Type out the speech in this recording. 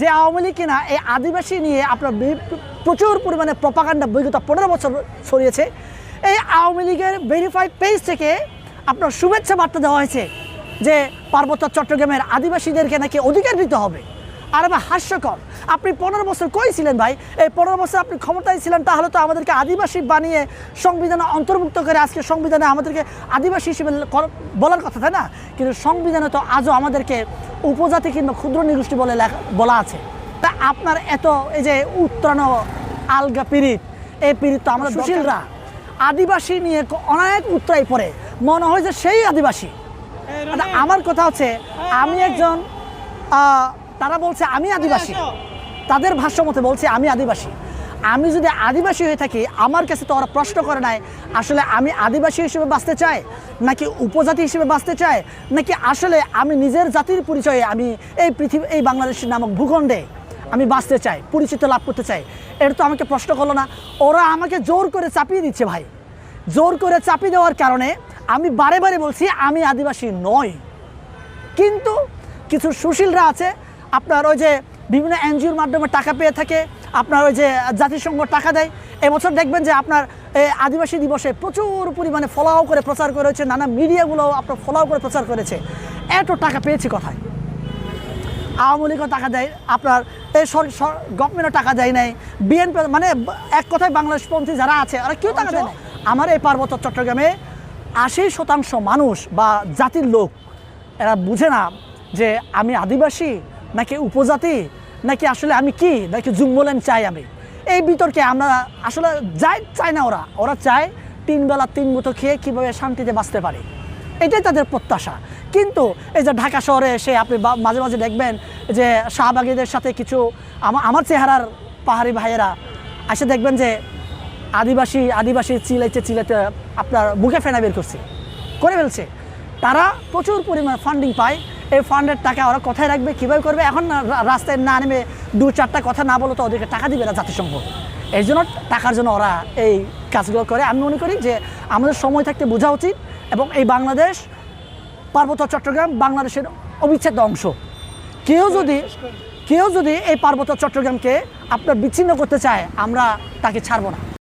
যে আওয়ামী লীগ কিনা এই আদিবাসী নিয়ে আপনার প্রচুর পরিমাণে প্রপাকাণ্ডা বিগত পনেরো বছর ছড়িয়েছে, এই আওয়ামী লীগের ভেরিফাইড পেজ থেকে আপনার শুভেচ্ছা বার্তা দেওয়া হয়েছে যে পার্বত্য চট্টগ্রামের আদিবাসীদেরকে নাকি অধিকার দিতে হবে। আর ভাই হাস্যকর। আপনি পনেরো বছর কই ছিলেন ভাই? এই পনেরো বছর আপনি ক্ষমতায় ছিলেন, তাহলে তো আমাদেরকে আদিবাসী বানিয়ে সংবিধানে অন্তর্ভুক্ত করে আজকে সংবিধানে আমাদেরকে আদিবাসী হিসেবে বলার কথা, তাই না? কিন্তু সংবিধানে তো আজও আমাদেরকে উপজাতি কিংবা ক্ষুদ্র নিগোষ্ঠী বলে লেখা- বলা আছে। তা আপনার এত এই যে উত্তরানো আলগা পীড়িত এই পীড়িত তো আমরা সুশীলরা আদিবাসী নিয়ে অনেক উত্তরাই পড়ে। মনে হয় যে সেই আদিবাসী। আর আমার কথা হচ্ছে আমি একজন তারা বলছে আমি আদিবাসী। তাদের ভাষ্য মতে বলছে আমি আদিবাসী। আমি যদি আদিবাসী হয়ে থাকি, আমার কাছে তো ওরা প্রশ্ন করে নাই, আসলে আমি আদিবাসী হিসেবে বাঁচতে চাই, নাকি উপজাতি হিসেবে বাঁচতে চাই, নাকি আসলে আমি নিজের জাতির পরিচয়ে আমি এই পৃথিবী, এই বাংলাদেশ নামক ভূখণ্ডে আমি বাঁচতে চাই, পরিচিত লাভ করতে চাই? এটা তো আমাকে প্রশ্ন করল না। ওরা আমাকে জোর করে চাপিয়ে দিচ্ছে ভাই। জোর করে চাপিয়ে দেওয়ার কারণে আমি বারে বারে বলছি, আমি আদিবাসী নই। কিন্তু কিছু সুশীলরা আছে, আপনার ওই যে বিভিন্ন এনজিওর মাধ্যমে টাকা পেয়ে থাকে আপনার ওই যে জাতিসংঘ টাকা দেয়, এবছর দেখবেন যে আপনার আদিবাসী দিবসে প্রচুর পরিমাণে ফলাও করে প্রচার করেছে, নানা মিডিয়াগুলো আপনার ফলাও করে প্রচার করেছে। এত টাকা পেয়েছে কথায়? আওয়ামী লীগও টাকা দেয়, আপনার এই গভর্নমেন্টও টাকা দেয় নাই বিএনপি মানে এক কথায় বাংলাদেশপন্থী যারা আছে, ওরা কেউ টাকা দেয় আমার এই পার্বত্য চট্টগ্রামে আশি শতাংশ মানুষ বা জাতির লোক, এরা বুঝে না যে আমি আদিবাসী নাকি উপজাতি নাকি আসলে আমি কি? নাকি জুম্বলেন চাই আমি? এই বিতর্কে আমরা আসলে যাই, চায় না ওরা। ওরা চায় তিন বেলা তিন মুঠো খেয়ে কীভাবে শান্তিতে বাঁচতে পারে। এটাই তাদের প্রত্যাশা। কিন্তু এই যে ঢাকা শহরে এসে আপনি মাঝে মাঝে দেখবেন যে শাহবাগীদের সাথে কিছু আমা- আমার চেহারার পাহাড়ি ভাইয়েরা এসে দেখবেন যে আদিবাসী আদিবাসী চিলাইতে চিলাইতে আপনার বুকে ফেনা বের করছে। করে ফেলছে। তারা প্রচুর পরিমাণ ফান্ডিং পায়। এই ফান্ডের টাকা ওরা কোথায় রাখবে, কীভাবে করবে? এখন রাস্তায় না নেমে দু চারটা কথা না বলো তো ওদেরকে টাকা দিবে না জাতিসংঘ। এই জন্য টাকার জন্য ওরা এই কাজগুলো করে। আমি মনে করি যে আমাদের সময় থাকতে বোঝা উচিত এবং এই বাংলাদেশ, পার্বত্য চট্টগ্রাম বাংলাদেশের অবিচ্ছেদ্য অংশ। কেউ যদি কেউ যদি এই পার্বত্য চট্টগ্রামকে আপনার বিচ্ছিন্ন করতে চায়, আমরা তাকে ছাড়বো না।